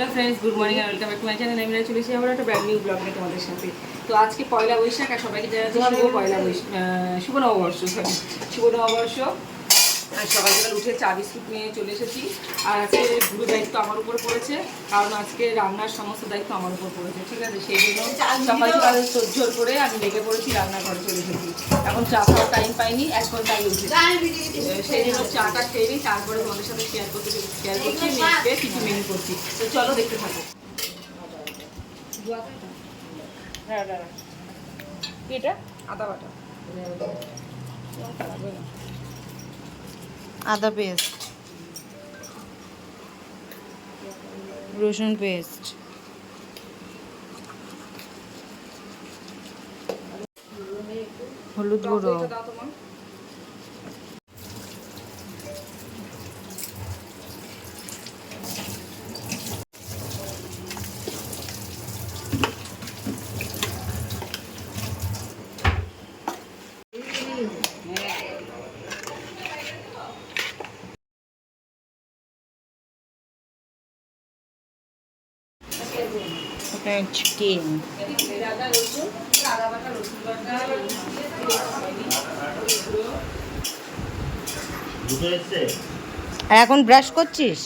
Hello friends good morning R welcome back to my channel আমি চলে এসেছি আবার একটা ব্র্যান্ড নিউ ব্লগ নিয়ে তোমাদের সাথে। তো আজকে পয়লা বৈশাখ আর সবাইকে জানাচ্ছি শুভ পয়লা বৈশাখ শুভ নববর্ষ সরি শুভ নববর্ষ। আর সকাল সকাল উঠে চা বিস্কুট নিয়ে চলে এসেছি। আর আজকে পুরো দায়িত্ব আমার উপর পড়েছে কারণ আজকে রান্নার সমস্ত দায়িত্ব আমার উপর পড়েছে ঠিক আছে? সেই জন্য সকাল সকাল সহ্য করে আমি লেগে পড়েছি রান্নাঘরে চলে এসেছি। এখন চা খাওয়ার টাইম পাইনি এখন তাই উঠেছি। সেই জন্য চাটা খেয়ে নিই তারপরে তোমাদের সাথে শেয়ার করতে শেয়ার করছি নেক্সট কিছু মেনু করছি। তো চলো দেখতে থাকো। হ্যাঁ এটা? আদা বাটা। আদা পেস্ট রসুন পেস্ট। হলুদ গুঁড়ো। চিকেন আর এখন ব্রাশ করছিস?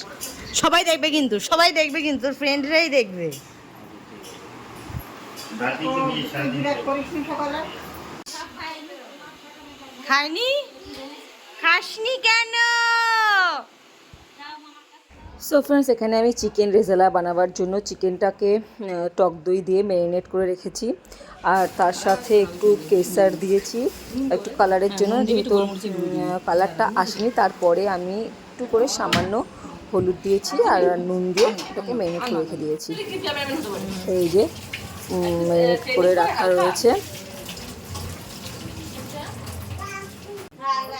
সবাই দেখবে কিন্তু সবাই দেখবে কিন্তু তোর ফ্রেন্ডরাই দেখবে খাইনি? খাসনি কেন? সো ফ্রেন্ডস এখানে আমি চিকেন রেজালা বানাবার জন্য চিকেনটাকে টক দই দিয়ে ম্যারিনেট করে রেখেছি। আর তার সাথে একটু কেসার দিয়েছি একটু কালারের জন্য। যেহেতু কালারটা আসেনি তারপরে আমি একটু করে সামান্য হলুদ দিয়েছি আর নুন দিয়ে এটাকে ম্যারিনেট করে রেখে দিয়েছি। এই যে ম্যারিনেট করে রাখা রয়েছে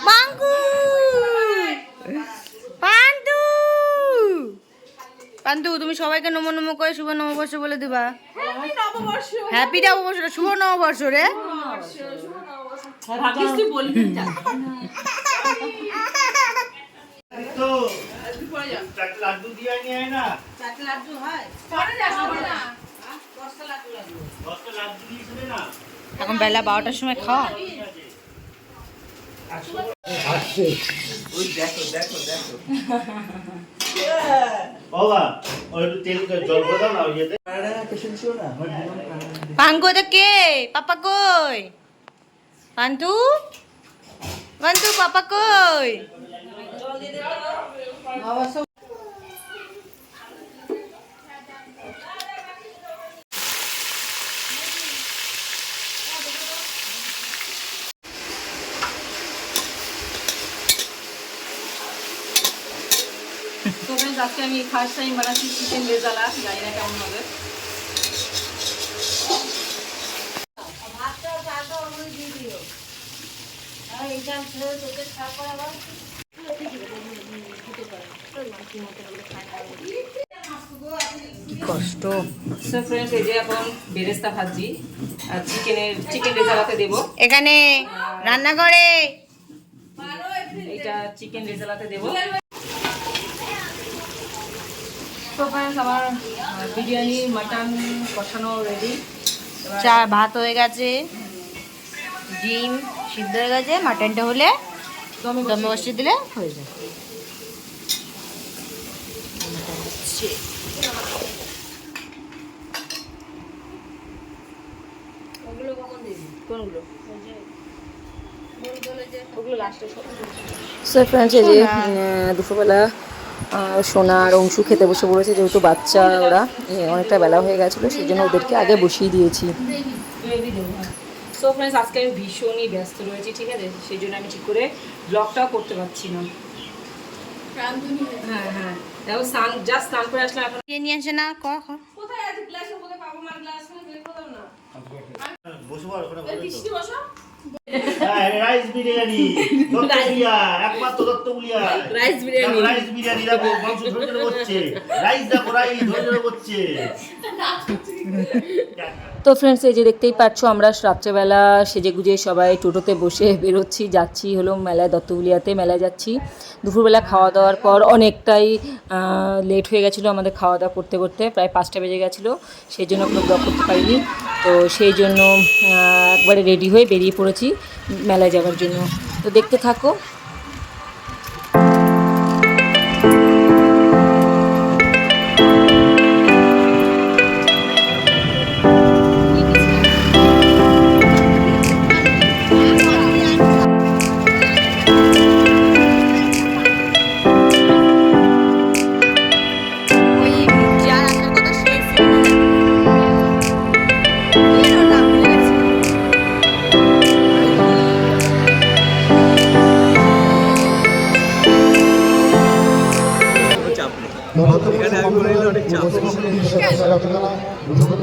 পাঙ্কু পান্তু পান্তু তুমি সবাইকে নমো নমো করে শুভ নববর্ষ বলে দিবা। হ্যাপি নববর্ষ। শুভ নববর্ষ রে। এখন বেলা বারোটার সময় খাওয়া। ওই একটু তেল জল পাঙ্কু এটা কে? পাপা কই? পান্তু পান্তু পাপা কই? তো আজকে আমি ফার্স্ট টাইম বানাচ্ছি চিকেন রেজালা জানি না কেমন হবে। কষ্ট। সো এই যে এখন বেরেস্তা ভাজি আর চিকেনের চিকেন রেজালাতে দেবো। এখানে রান্না করে। এটা চিকেন রেজালাতে দেবো। তো ফ্রেন্ডস আমার বিরিয়ানি মাটন কষানো রেডি চা ভাত হয়ে গেছে। ডিম সিদ্ধ হয়ে গেছে মাটনটা হলে দমে বসিয়ে দিলে হয়ে যায় কোনগুলো? সো ফ্রেন্ডস এই যে দুপুরবেলা সোনা আর অংশু খেতে বসে পড়েছে যেহেতু বাচ্চা ওরা অনেকটা বেলা হয়ে গেছিল সেই জন্য ওদেরকে আগে বসিয়ে দিয়েছি। সো ফ্রেন্ডস আজকে আমি ভীষণই ব্যস্ত রয়েছি ঠিক আছে? সেই জন্য আমি ঠিক করে ব্লগটাও করতে পারছি না। হ্যাঁ হ্যাঁ। দেখো স্নান জাস্ট স্নান করে আসলাম এখন। নিয়ে আসে না? ক ওখানে বসে রাইস বিরিয়ানি দত্তগুলিয়া একমাত্র দত্তগুলিয়া রাইস বিরিয়ানি। রাইস বিরিয়ানি দেখো মাংস ধরে করছে রাইস দেখো রাইস ধরে ঝরে করছে তো ফ্রেন্ডস এই যে দেখতেই পাচ্ছ, আমরা রাত্রেবেলা সেজে গুজে সবাই টোটোতে বসে বেরোচ্ছি, যাচ্ছি হলো মেলায়, দত্তগুলিয়াতে মেলায় যাচ্ছি। দুপুরবেলা খাওয়া দাওয়ার পর অনেকটাই লেট হয়ে গেছিল আমাদের খাওয়া দাওয়া করতে করতে, প্রায় পাঁচটা বেজে গেছিল, সেই জন্য কোনো ব্লগ করতে পারিনি। তো সেই জন্য একবারে রেডি হয়ে বেরিয়ে পড়েছি মেলায় যাওয়ার জন্য। তো দেখতে থাকো।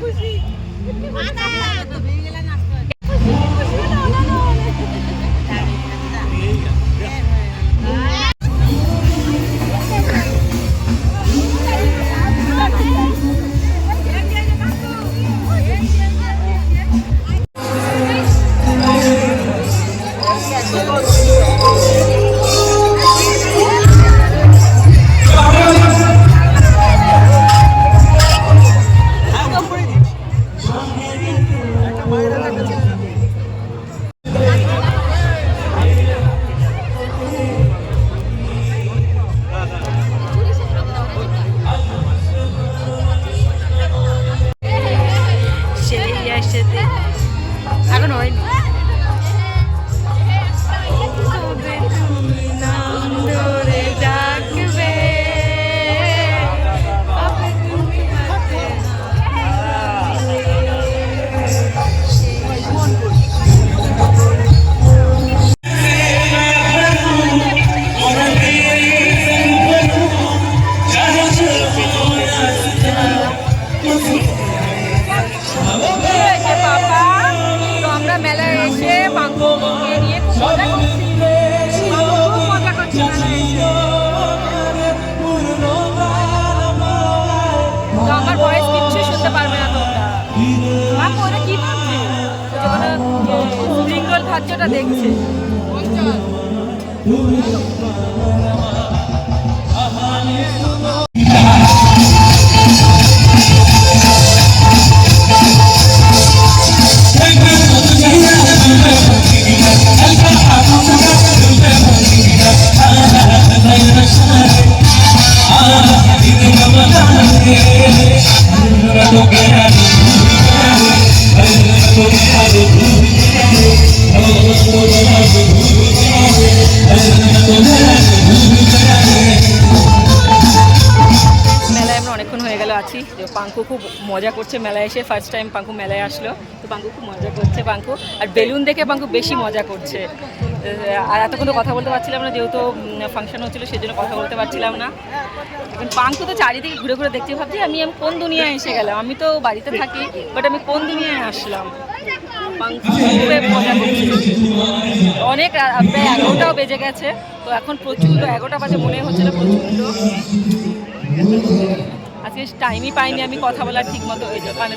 খুশি মেলায় এসে পাঙ্কুকে নিয়ে খুব মজা করছি মজা করছি আমার ভয়েস কিচ্ছু শুনতে পারবে না তোমরা। ওরা কি ভাবছে? স্প্রিং রোল খাচ্ছে দেখছে। পাঙ্কু খুব মজা করছে মেলায় এসে ফার্স্ট টাইম পাঙ্কু মেলায় আসলো। তো পাঙ্কু খুব মজা করছে পাঙ্কু। আর বেলুন দেখে পাঙ্কু বেশি মজা করছে। আর এতক্ষণ কথা বলতে পারছিলাম না, যেহেতু ফাংশন হচ্ছিল সেই জন্য কথা বলতে পারছিলাম না। পাঙ্কু তো চারিদিকে ঘুরে ঘুরে দেখতে ভাবছি আমি আমি কোন দুনিয়ায় এসে গেলাম? আমি তো বাড়িতে থাকি বাট আমি কোন দুনিয়ায় আসলাম? অনেক প্রায় এগারোটাও বেজে গেছে, তো এখন প্রচণ্ড, এগারোটা বাজে মনে হচ্ছে না, প্রচণ্ড। আজকে টাইমই পাইনি আমি কথা বলার ঠিক মতো ওই দোকানে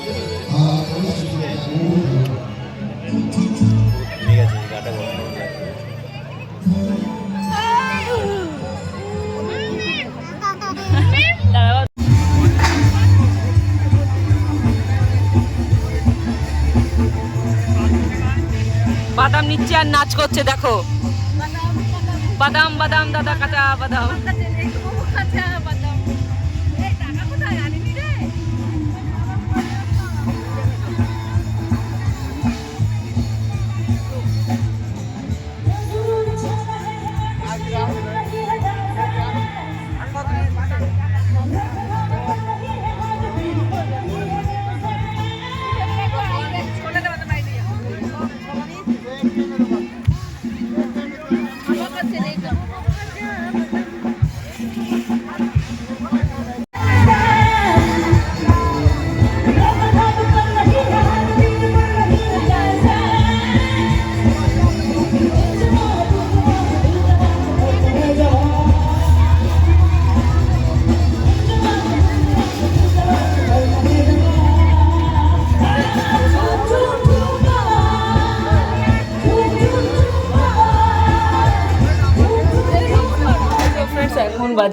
বাদাম নিচ্ছে আর নাচ করছে দেখো। বাদাম বাদাম দাদা কাটা বাদাম।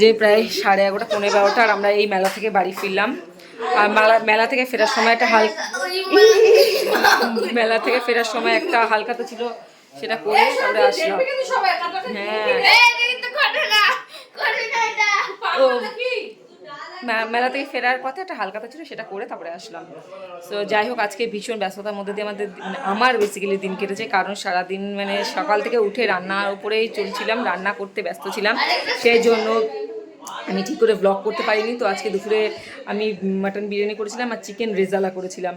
বাজে প্রায় সাড়ে এগারোটা পনেরো বারোটা আর আমরা এই মেলা থেকে বাড়ি ফিরলাম। আর মেলা মেলা থেকে ফেরার সময় একটা হাল মেলা থেকে ফেরার সময় একটা হালকা তো ছিল, সেটা করে তারপরে আসলাম। হ্যাঁ। মেলা থেকে ফেরার পথে একটা হালকাতা ছিল, সেটা করে তারপরে আসলাম। তো যাই হোক, আজকে ভীষণ ব্যস্ততার মধ্যে দিয়ে আমাদের আমার বেসিক্যালি দিন কেটেছে, কারণ সারাদিন মানে সকাল থেকে উঠে রান্নার উপরেই চলছিলাম, রান্না করতে ব্যস্ত ছিলাম। সেই জন্য আমি ঠিক করে ব্লগ করতে পারিনি তো আজকে দুপুরে আমি মাটন বিরিয়ানি করেছিলাম আর চিকেন রেজালা করেছিলাম।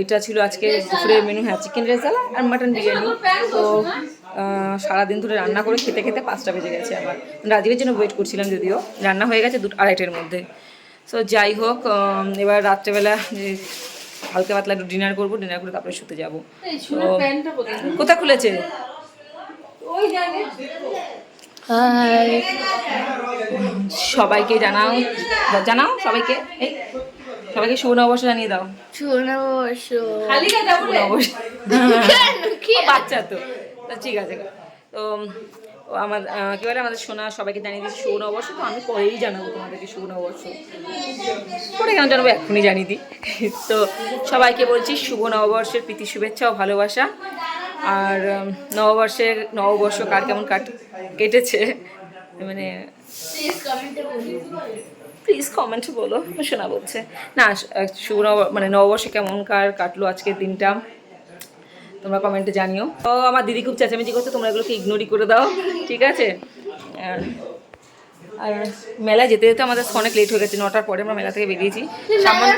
এটা ছিল আজকে দুপুরের মেনু হ্যাঁ চিকেন রেজালা আর মাটন বিরিয়ানি। তো সারাদিন ধরে রান্না করে খেতে খেতে পাঁচটা বেজে গেছে আমার। রাজীবের জন্য ওয়েট করছিলাম যদিও রান্না হয়ে গেছে দুটো আড়াইটের মধ্যে। সো যাই হোক এবার রাত্রেবেলা হালকা পাতলা একটু ডিনার করব ডিনার করে তারপরে শুতে যাব। তো কোথা খুলেছে? হাই সবাইকে জানাও। জানাও সবাইকে। এই সবাইকে শুভ নববর্ষ জানিয়ে দাও। নববর্ষ ও বাচ্চা তো। তা ঠিক আছে। তো আমার কি বলে আমাদের সোনা সবাইকে জানিয়ে দিচ্ছি শুভ নববর্ষ তো আমি পরেই জানাব তোমাদেরকে শুভ নববর্ষ পরে কেন জানাব? এখনই জানিয়ে দিই। তো সবাইকে বলছি শুভ নববর্ষের প্রীতি শুভেচ্ছা ও ভালোবাসা। আর নববর্ষের নববর্ষ কার কেমন কাট কেটেছে? মানে প্লিজ কমেন্ট বলো শোনা বলছে। না শুভ নব মানে নববর্ষে কেমন কার কাটলো আজকের দিনটা? তোমরা কমেন্টে জানিও। তো আমার দিদি খুব চেঁচামেচি করছে তোমরা এগুলোকে ইগনোরই করে দাও ঠিক আছে? আর আর মেলায় যেতে যেতে আমাদের অনেক লেট হয়ে গেছে নটার পরে আমরা মেলা থেকে বেরিয়েছি। সামান্য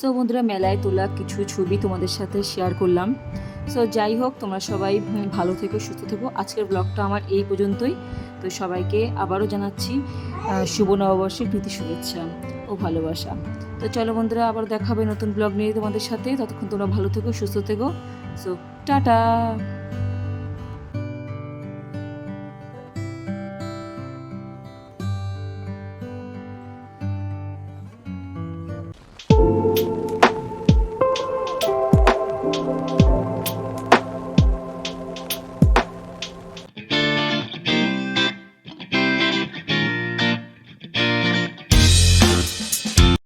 সো বন্ধুরা মেলায় তোলা কিছু ছবি তোমাদের সাথে শেয়ার করলাম। সো যাই হোক তোমরা সবাই ভালো থেকো, সুস্থ থেকো। আজকের ব্লগটা আমার এই পর্যন্তই। তো সবাইকে আবারও জানাচ্ছি শুভ নববর্ষের প্রীতি শুভেচ্ছা ও ভালোবাসা। তো চলো বন্ধুরা আবার দেখাবে নতুন ব্লগ নিয়ে তোমাদের সাথে। ততক্ষণ তোমরা ভালো থেকো, সুস্থ থেকো। So tata!